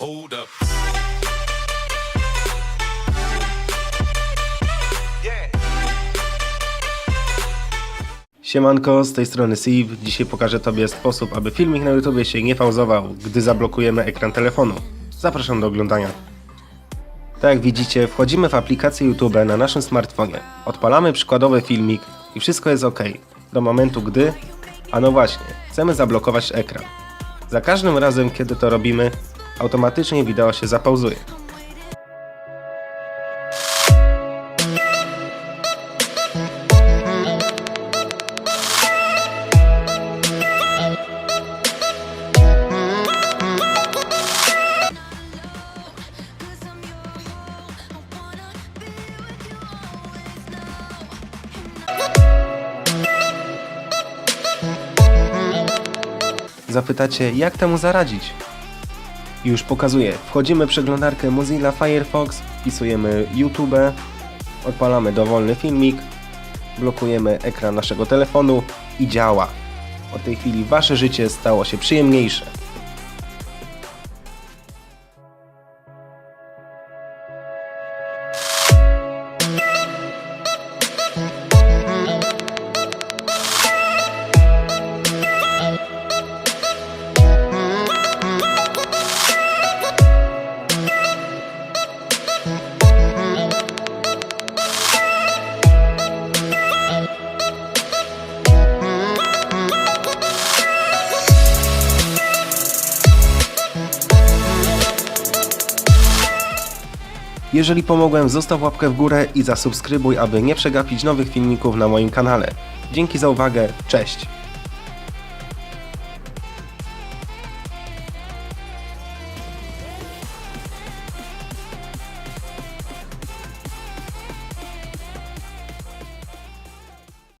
Hold up. Siemanko, z tej strony Steve. Dzisiaj pokażę Tobie sposób, aby filmik na YouTube się nie pauzował, gdy zablokujemy ekran telefonu. Zapraszam do oglądania. Tak jak widzicie, wchodzimy w aplikację YouTube na naszym smartfonie. Odpalamy przykładowy filmik i wszystko jest ok. Do momentu gdy... A no właśnie, chcemy zablokować ekran. Za każdym razem, kiedy to robimy, automatycznie wideo się zapauzuje. Zapytacie, jak temu zaradzić? Już pokazuję. Wchodzimy w przeglądarkę Mozilla Firefox, wpisujemy YouTube, odpalamy dowolny filmik, blokujemy ekran naszego telefonu i działa. Od tej chwili wasze życie stało się przyjemniejsze. Jeżeli pomogłem, zostaw łapkę w górę i zasubskrybuj, aby nie przegapić nowych filmików na moim kanale. Dzięki za uwagę, cześć!